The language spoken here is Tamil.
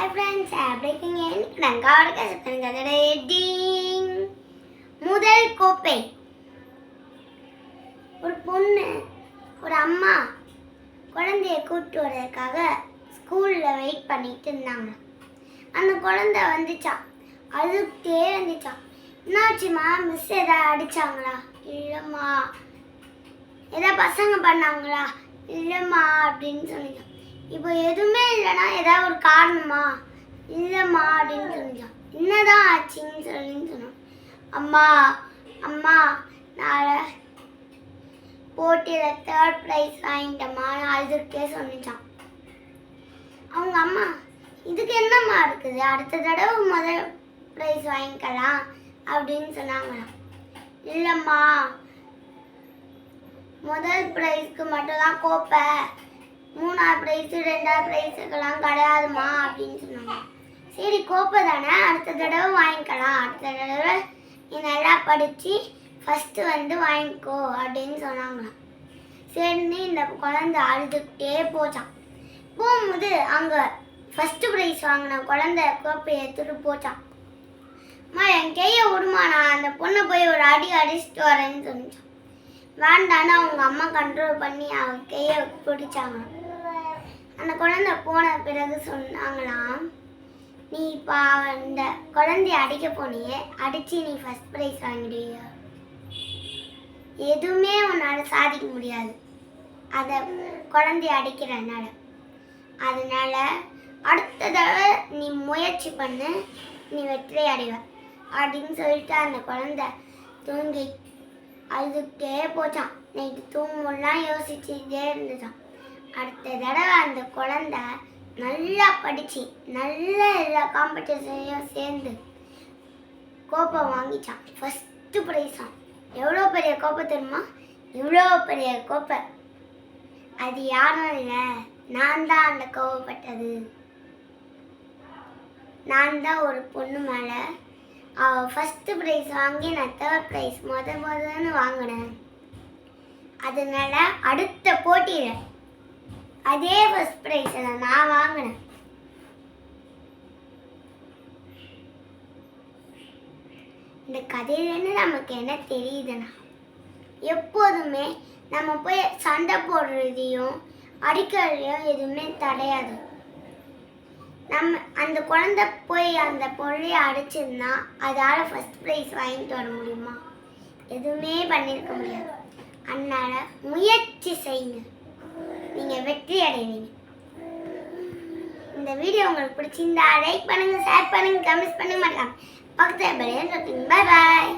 ஹாய் ஃப்ரெண்ட்ஸ் எப்படி இருக்கீங்க? இன்னைக்கு நான் காவலுக்கு சொல்லுங்க முதல் கோப்பை. ஒரு பொண்ணு ஒரு அம்மா குழந்தைய கூப்பிட்டு வர்றதுக்காக ஸ்கூலில் வெயிட் பண்ணிட்டு இருந்தாங்க. அந்த குழந்தை வந்துச்சான் அழுத்தே வந்துச்சான் என்னாச்சுமா? மிஸ் எதாவது அடிச்சாங்களா? இல்லைம்மா. ஏதாவது பசங்க பண்ணாங்களா? இல்லைம்மா அப்படின்னு சொன்னீங்க இப்போ எதுவுமே இல்லைன்னா ஏதாவது ஒரு காரணமா? இல்லைம்மா அப்படின்னு சொன்னிச்சான் என்னதான் ஆச்சுன்னு சொல்லின்னு சொன்னான். அம்மா அம்மா நாளை போட்டியில் தேர்ட் ப்ரைஸ் வாங்கிட்டம்மா அழுதுகிட்டே சொன்னிச்சான். அவங்க அம்மா இதுக்கு என்னம்மா இருக்குது? அடுத்த தடவை முதல் ப்ரைஸ் வாங்கிக்கலாம் அப்படின்னு சொன்னாங்களாம். இல்லைம்மா முதல் ப்ரைஸ்க்கு மட்டும்தான் கோப்பை. மூணாவது ப்ரைஸு ரெண்டாவது ப்ரைஸுக்கெல்லாம் கிடையாதுமா அப்படின்னு சொன்னாங்க. சரி கோப்பை தானே? அடுத்த தடவை வாங்கிக்கலாம். அடுத்த தடவை நீ நல்லா படித்து ஃபஸ்ட்டு வந்து வாங்கிக்கோ அப்படின்னு சொன்னாங்களாம். சரின்னு இந்த குழந்தை அழுதுகிட்டே போச்சான் போகும்போது அங்கே ஃபஸ்ட்டு ப்ரைஸ் வாங்கின குழந்தை கோப்பையை எடுத்துட்டு போச்சான் அம்மா என் கையை விடுமா? நான் அந்த பொண்ணை போய் ஒரு அடி அடிச்சுட்டு வரேன்னு சொன்னிச்சான் வேண்டான்னு அவங்க அம்மா கண்ட்ரோல் பண்ணி அவங்க கையை பிடிச்சாங்க அந்த குழந்தை போன பிறகு சொன்னாங்களாம் நீ இப்போ அந்த குழந்தைய அடிக்க போனியே அடித்து நீ ஃபஸ்ட் ப்ரைஸ் வாங்கிடுவிய? எதுவுமே உன்னால் சாதிக்க முடியாது. அதை குழந்தைய அடிக்கிறனால அதனால் அடுத்த தடவை நீ முயற்சி பண்ணு நீ வெற்றி அடைவ அப்படின்னு சொல்லிட்டு அந்த குழந்தை தூங்கி அழுதுகிட்டே போச்சான் நைட்டு தூங்கலாம் யோசிச்சுட்டே இருந்துச்சான் அடுத்த தடவை அந்த குழந்தை நல்லா படித்து நல்ல எல்லா காம்படிஷன்லையும் சேர்ந்து கோப்பம் வாங்கிச்சான். ஃபஸ்ட்டு ப்ரைஸான் எவ்வளோ பெரிய கோப்பை தெரியுமா? இவ்வளோ பெரிய கோப்பை? அது யாரும் இல்லை. நான் தான் அந்த கோவப்பட்டது நான் தான் ஒரு பொண்ணு மேலே அவள் ஃபஸ்ட்டு ப்ரைஸ் வாங்கி நான் தேர்ட் ப்ரைஸ் முத முதன்னு வாங்கினேன். அதனால அடுத்த போட்டியில் அதே ஃபஸ்ட் ப்ரைஸில் நான் வாங்கினேன். இந்த கதையிலேருந்து நமக்கு என்ன தெரியுதுன்னா எப்போதுமே நம்ம போய் சண்டை போடுறதையும் அடிக்கிறதையும் எதுவுமே தடையாது. நம்ம அந்த குழந்தை போய் அந்த பொருளையை அடிச்சிருந்தா அதால் ஃபஸ்ட் ப்ரைஸ் வாங்கிட்டு வர முடியுமா? எதுவுமே பண்ணியிருக்க முடியாது. அதனால் முயற்சி செய்யுங்க. நீங்கள் வெற்றி அடைவீங்க. இந்த வீடியோ உங்களுக்கு பிடிச்சிருந்தா லைக் பண்ணுங்கள் ஷேர் பண்ணுங்கள் கமெண்ட்ஸ் பண்ணுங்க. மாட்டாங்க பக்கத்தில் பாய் பாய்